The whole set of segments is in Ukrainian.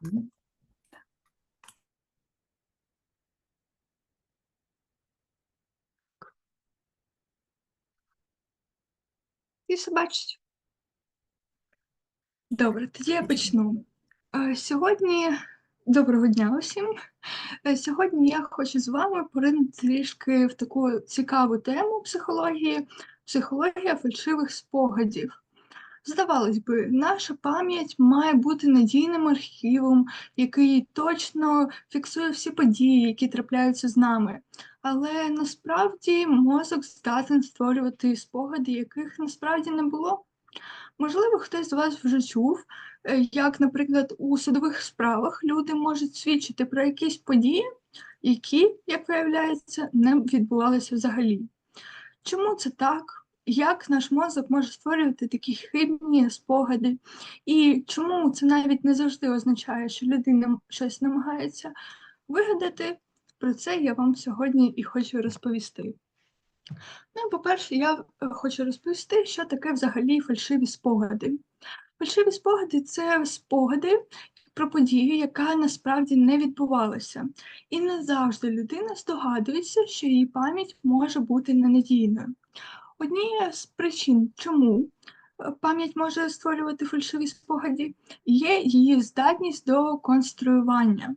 І все бачить. Добре, тоді я почну. Е, Сьогодні доброго дня усім. Е, Сьогодні я хочу з вами поринути трішки в таку цікаву тему психології, психологія фальшивих спогадів. Здавалось би, наша пам'ять має бути надійним архівом, який точно фіксує всі події, які трапляються з нами. Але насправді мозок здатен створювати спогади, яких насправді не було. Можливо, хтось з вас вже чув, е, як, наприклад, у судових справах люди можуть свідчити про якісь події, які, як виявляється, не відбувалися взагалі. Чому це так? Як наш мозок може створювати такі хибні спогади? І чому це навіть не завжди означає, що людина щось намагається вигадати? Про це я вам сьогодні і хочу розповісти. Ну, по-перше, я е, хочу розповісти, що таке взагалі фальшиві спогади. Фальшиві спогади це спогади про подію, яка насправді не відбувалася. І не завжди людина здогадується, що її пам'ять може бути ненадійною. Однією з причин, чому е, пам'ять може створювати фальшиві спогади, є її здатність до конструювання.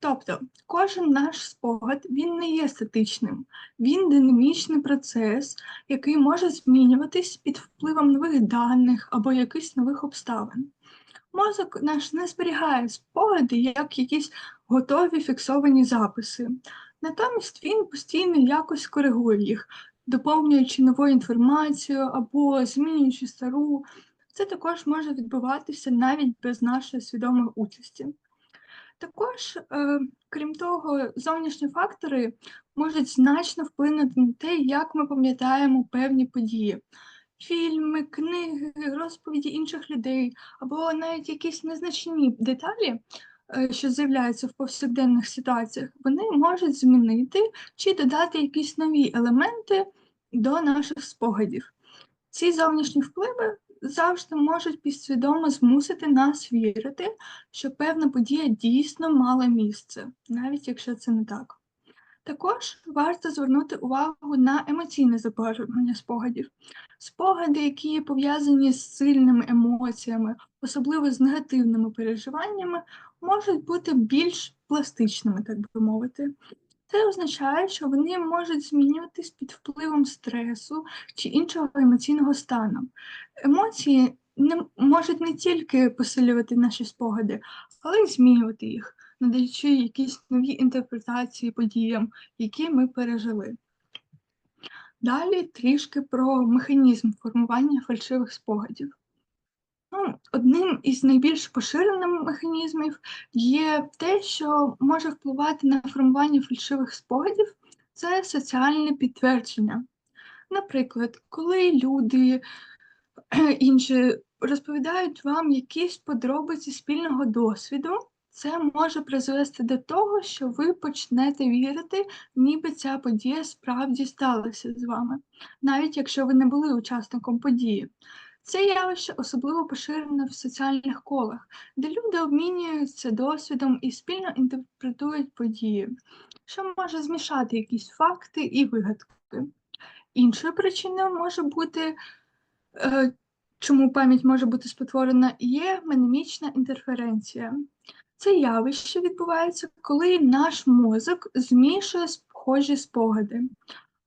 Тобто кожен наш спогад він не є статичним, він динамічний процес, який може змінюватись під впливом нових даних або якихось нових обставин. Мозок наш не зберігає спогади як якісь готові фіксовані записи. Натомість він постійно якось коригує їх, доповнюючи нову інформацію або змінюючи стару. Це також може відбуватися навіть без нашої свідомої участі. Також, е, крім того, зовнішні фактори можуть значно вплинути на те, як ми пам'ятаємо певні події. Фільми, книги, розповіді інших людей, або навіть якісь незначні деталі, що з'являються в повсякденних ситуаціях, вони можуть змінити чи додати якісь нові елементи до наших спогадів. Ці зовнішні впливи завжди можуть підсвідомо змусити нас вірити, що певна подія дійсно мала місце, навіть якщо це не так. Також варто звернути увагу на емоційне забарвлення спогадів. Спогади, які пов'язані з сильними емоціями, особливо з негативними переживаннями, можуть бути більш пластичними, так би мовити. Це означає, що вони можуть змінюватись під впливом стресу чи іншого емоційного стану. Емоції не можуть не тільки посилювати наші спогади, але й змінювати їх, надаючи якісь нові інтерпретації подіям, які ми пережили. Далі трішки про механізм формування фальшивих спогадів. Ну, Одним із найбільш поширених механізмів є те, що може впливати на формування фальшивих спогадів, це соціальне підтвердження. Наприклад, коли люди інші розповідають вам якісь подробиці спільного досвіду, це може призвести до того, що ви почнете вірити, ніби ця подія справді сталася з вами, навіть якщо ви не були учасником події. Це явище особливо поширене в соціальних колах, де люди обмінюються досвідом і спільно інтерпретують події, що може змішати якісь факти і вигадки. Іншою причиною може бути, е, чому пам'ять може бути спотворена, є менемічна інтерференція. Це явище відбувається, коли наш мозок змішує схожі спогади.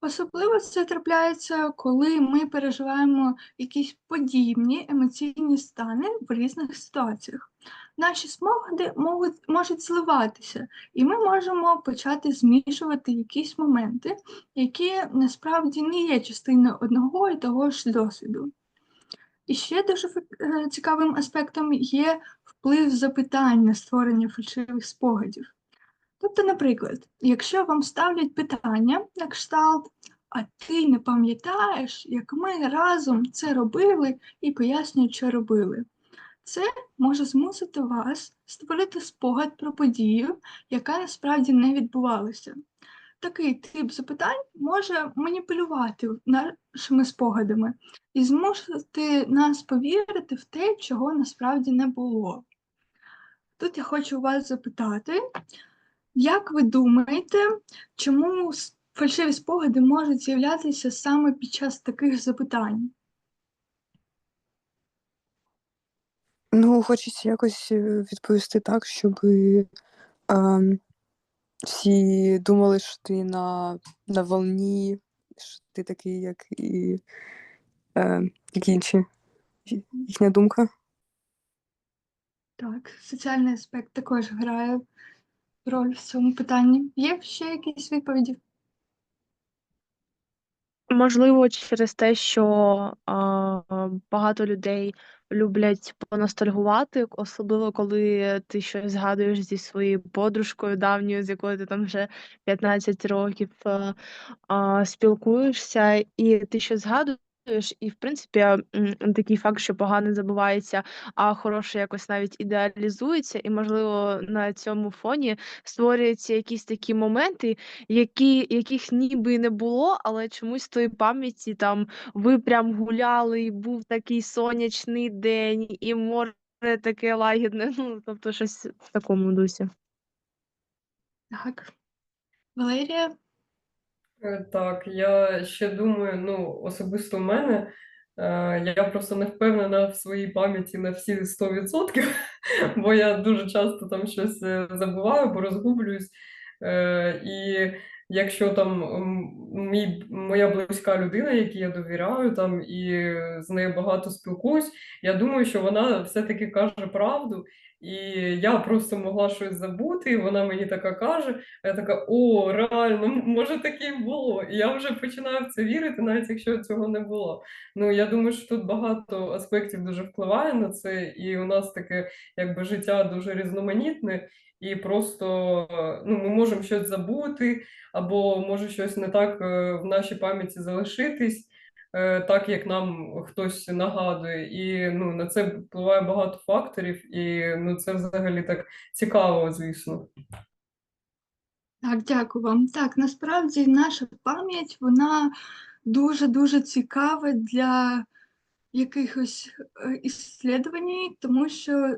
Особливо це трапляється, коли ми переживаємо якісь подібні емоційні стани в різних ситуаціях. Наші спогади можуть, можуть зливатися, і ми можемо почати змішувати якісь моменти, які насправді не є частиною одного і того ж досвіду. І ще дуже е, цікавим аспектом є вплив запитань на створення фальшивих спогадів. Тобто, наприклад, якщо вам ставлять питання на кшталт, а ти не пам'ятаєш, як ми разом це робили і пояснюють, що робили, це може змусити вас створити спогад про подію, яка насправді не відбувалася. Такий тип запитань може маніпулювати нашими спогадами і змусити нас повірити в те, чого насправді не було. Тут я хочу вас запитати, як ви думаєте, чому фальшиві спогади можуть з'являтися саме під час таких запитань? Ну, хочеться якось е, відповісти так, щоб ем, всі думали, що ти на, на волні, що ти такий, як і е, як інші. Їхня думка. Так, соціальний аспект також грає роль в цьому питанні. Є ще якісь відповіді? Можливо, через те, що а, багато людей люблять поностальгувати, особливо коли ти щось згадуєш зі своєю подружкою давньою, з якою ти там вже 15 років а, а, спілкуєшся, і ти щось згадуєш, і, в принципі, такий факт, що погане забувається, а хороше якось навіть ідеалізується, і, можливо, на цьому фоні створюються якісь такі моменти, які, яких ніби не було, але чомусь в тої пам'яті там ви прям гуляли, і був такий сонячний день, і море таке лагідне. Ну, тобто щось в такому дусі. Так. Валерія? Е, Так, я ще думаю, ну, особисто в мене, е, я просто не впевнена в своїй пам'яті на всі 100%, бо я дуже часто там щось е, забуваю, бо розгублююсь. І якщо там мій, моя близька людина, якій я довіряю, там і з нею багато спілкуюсь, я думаю, що вона все-таки каже правду. І я просто могла щось забути, і вона мені така каже. А я така, о, реально, може таке і було. І я вже починаю в це вірити, навіть якщо цього не було. Ну я думаю, що тут багато аспектів дуже впливає на це, і у нас таке якби життя дуже різноманітне, і просто ну, ми можемо щось забути, або може щось не так е, в нашій пам'яті залишитись. Е, Так як нам хтось нагадує, і ну на це впливає багато факторів, і ну це взагалі так цікаво, звісно. Так, дякую вам. Так, насправді наша пам'ять, вона дуже-дуже цікава для якихось е, іслідувань, тому що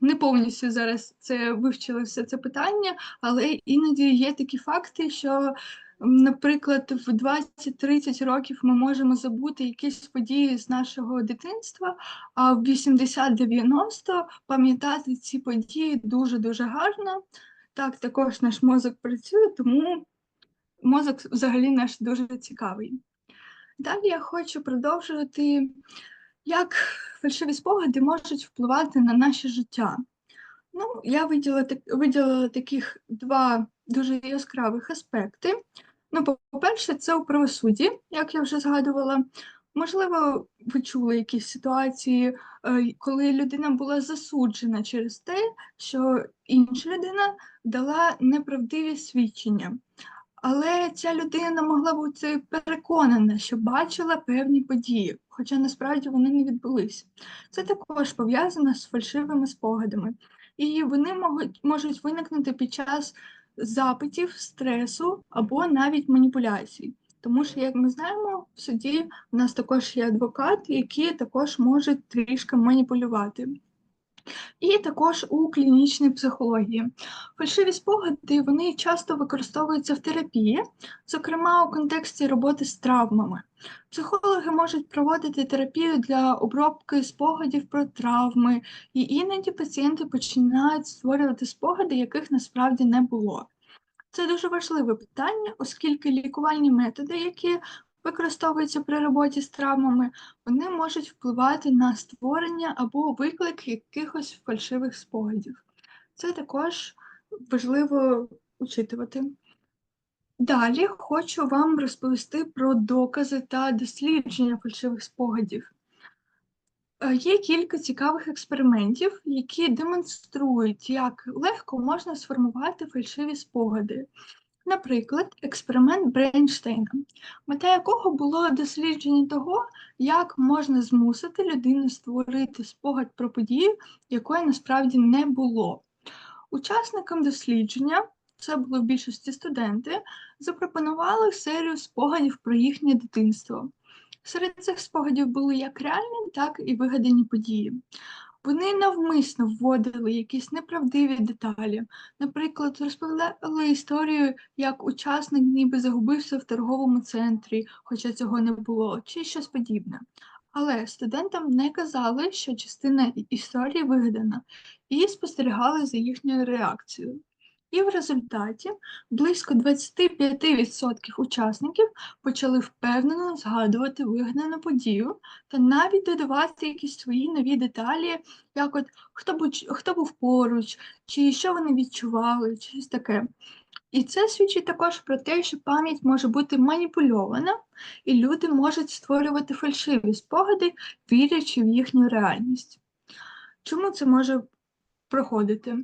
не повністю зараз це вивчили все це питання, але іноді є такі факти, що, наприклад, в 20-30 років ми можемо забути якісь події з нашого дитинства, а в 80-90 пам'ятати ці події дуже-дуже гарно. Так, також наш мозок працює, тому мозок взагалі наш дуже цікавий. Далі я хочу продовжувати, як фальшиві спогади можуть впливати на наше життя. Ну, я виділила, виділила таких два дуже яскравих аспекти. Ну, по- по-перше, це у правосудді, як я вже згадувала. Можливо, ви чули якісь ситуації, е, коли людина була засуджена через те, що інша людина дала неправдиві свідчення. Але ця людина могла бути переконана, що бачила певні події, хоча насправді вони не відбулись. Це також пов'язано з фальшивими спогадами, і вони можуть виникнути під час запитів, стресу або навіть маніпуляцій. Тому що, як ми знаємо, в суді в нас також є адвокат, які також можуть трішки маніпулювати. І також у клінічній психології. Фальшиві спогади вони часто використовуються в терапії, зокрема у контексті роботи з травмами. Психологи можуть проводити терапію для обробки спогадів про травми, і іноді пацієнти починають створювати спогади, яких насправді не було. Це дуже важливе питання, оскільки лікувальні методи, які використовуються при роботі з травмами, вони можуть впливати на створення або виклик якихось фальшивих спогадів. Це також важливо учитувати. Далі хочу вам розповісти про докази та дослідження фальшивих спогадів. Е, Є кілька цікавих експериментів, які демонструють, як легко можна сформувати фальшиві спогади. Наприклад, експеримент Брейнштейна, мета якого було дослідження того, як можна змусити людину створити спогад про подію, якої насправді не було. Учасникам дослідження, це були в більшості студенти, запропонували серію спогадів про їхнє дитинство. Серед цих спогадів були як реальні, так і вигадані події. Вони навмисно вводили якісь неправдиві деталі. Наприклад, розповідали історію, як учасник ніби загубився в торговому центрі, хоча цього не було, чи щось подібне. Але студентам не казали, що частина історії вигадана, і спостерігали за їхньою реакцією. І в результаті близько 25% учасників почали впевнено згадувати вигадану подію та навіть додавати якісь свої нові деталі, як от хто був, хто був поруч, чи що вони відчували, чи щось таке. І це свідчить також про те, що пам'ять може бути маніпульована, і люди можуть створювати фальшиві спогади, вірячи в їхню реальність. Чому це може проходити?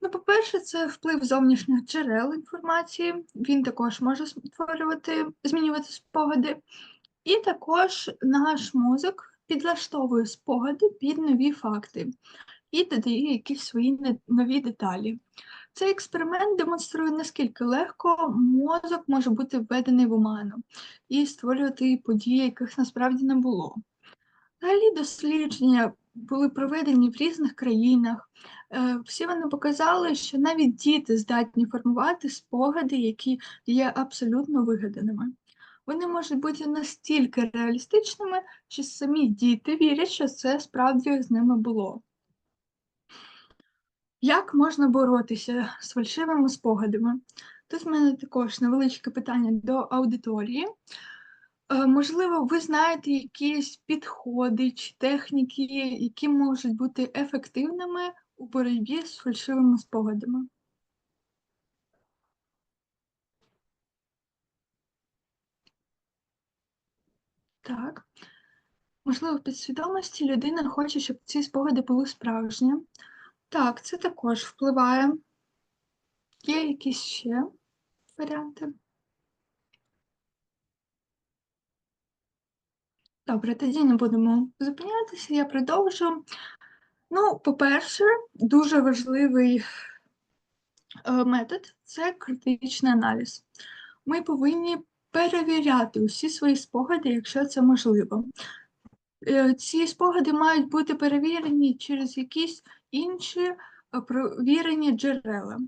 Ну, по-перше, це вплив зовнішніх джерел інформації, він також може створювати, змінювати спогади. І також наш мозок підлаштовує спогади під нові факти і додає якісь свої нові деталі. Цей експеримент демонструє, наскільки легко мозок може бути введений в оману і створювати події, яких насправді не було. Взагалі дослідження були проведені в різних країнах. Е, Всі вони показали, що навіть діти здатні формувати спогади, які є абсолютно вигаданими. Вони можуть бути настільки реалістичними, що самі діти вірять, що це справді з ними було. Як можна боротися з фальшивими спогадами? Тут в мене також невеличке питання до аудиторії. Е, Можливо, ви знаєте якісь підходи чи техніки, які можуть бути ефективними у боротьбі з фальшивими спогадами. Так. Можливо, в підсвідомості людина хоче, щоб ці спогади були справжні. Так, це також впливає. Є якісь ще варіанти? Добре, тоді не будемо зупинятися, я продовжу. Ну, по-перше, дуже важливий е, метод це критичний аналіз. Ми повинні перевіряти усі свої спогади, якщо це можливо. Е, Ці спогади мають бути перевірені через якісь інші е, провірені джерела.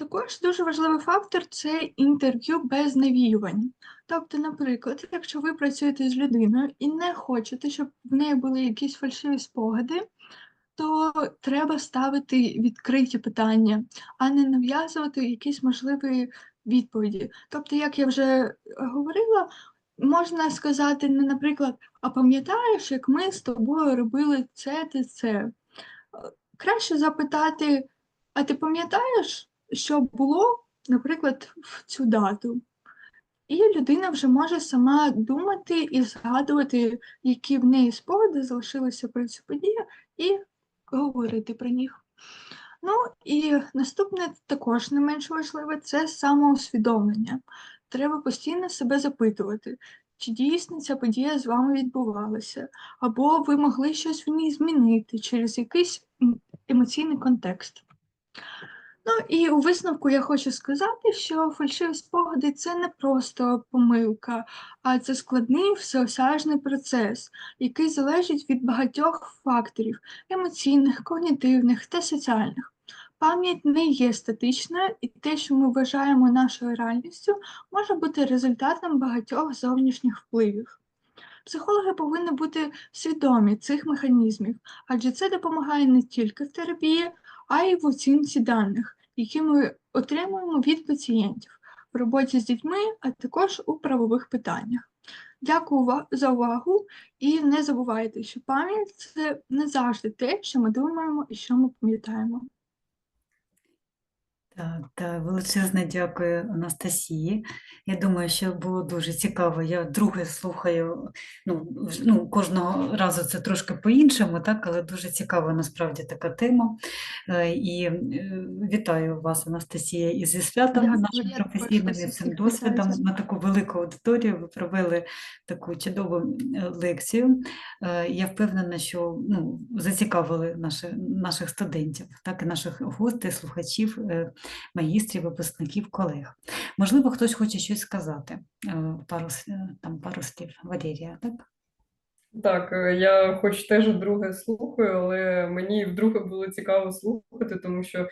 Також дуже важливий фактор це інтерв'ю без навіювань. Тобто, наприклад, якщо ви працюєте з людиною і не хочете, щоб в неї були якісь фальшиві спогади, то треба ставити відкриті питання, а не нав'язувати якісь можливі відповіді. Тобто, як я вже говорила, можна сказати, не, наприклад, а пам'ятаєш, як ми з тобою робили це та це? Е, Краще запитати, а ти пам'ятаєш, що було, наприклад, в цю дату? І людина вже може сама думати і згадувати, які в неї спогади залишилися про цю подію, і говорити про них. Ну і наступне також не менш важливе це самоусвідомлення. Треба постійно себе запитувати, чи дійсно ця подія з вами відбувалася, або ви могли щось в ній змінити через якийсь емоційний контекст. Ну і у висновку я хочу сказати, що фальшиві спогади це не просто помилка, а це складний всеосяжний процес, який залежить від багатьох факторів емоційних, когнітивних та соціальних. Пам'ять не є статичною, і те, що ми вважаємо нашою реальністю, може бути результатом багатьох зовнішніх впливів. Психологи повинні бути свідомі цих механізмів, адже це допомагає не тільки в терапії, а й в оцінці даних, які ми отримуємо від пацієнтів в роботі з дітьми, а також у правових питаннях. Дякую за увагу і не забувайте, що пам'ять це не завжди те, що ми думаємо і що ми пам'ятаємо. Так, так, величезне дякую Анастасії. Я думаю, що було дуже цікаво. Я вдруге слухаю, ну, ну, кожного разу це трошки по-іншому, так, але дуже цікава насправді така тема. Е, І е, вітаю вас, Анастасія, і зі святом нашим професійним і цим досвідом на таку велику аудиторію. Ви провели таку чудову е, лекцію. Е, Я впевнена, що ну, зацікавили наші, наших студентів, так і наших гостей, слухачів, е, магістрів, випускників, колег. Можливо, хтось хоче щось сказати. Е, Пару, е, там, пару слів. Валерія, так? Так, е, я хоч теж вдруге слухаю, але мені вдруге було цікаво слухати, тому що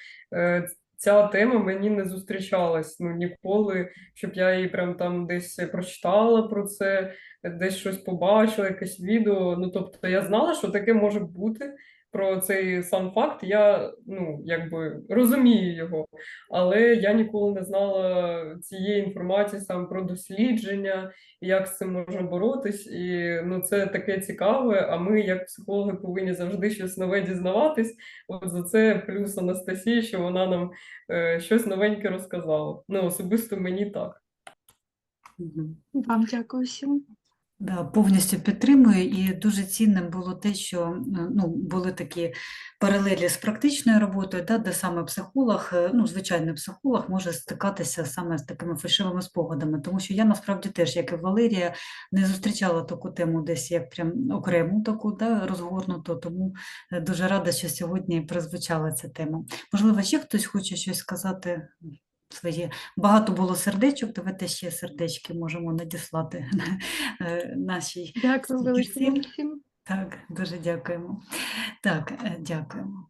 ця тема мені не зустрічалась ну, ніколи, щоб я її прям там десь прочитала про це, десь щось побачила, якесь відео. Ну, тобто я знала, що таке може бути. Про цей сам факт я ну якби розумію його, але я ніколи не знала цієї інформації саме про дослідження, як з цим можна боротись, і ну це таке цікаве. А ми, як психологи, повинні завжди щось нове дізнаватись. От за це плюс Анастасії, що вона нам е, щось новеньке розказала. Ну, особисто мені так. Вам дякую всім. Повністю підтримую, і дуже цінним було те, що е, ну, були такі паралелі з практичною роботою, да, де саме психолог, е, ну, звичайний психолог може стикатися саме з такими фальшивими спогадами. Тому що я насправді теж, як і Валерія, не зустрічала таку тему десь як прям окрему таку да, розгорнуту, тому е, дуже рада, що сьогодні прозвучала ця тема. Можливо, ще хтось хоче щось сказати своє. Багато було сердечок, давайте ще сердечки можемо надіслати е, нашій Дякую всім. Так, дуже дякуємо. Так, е, дякуємо.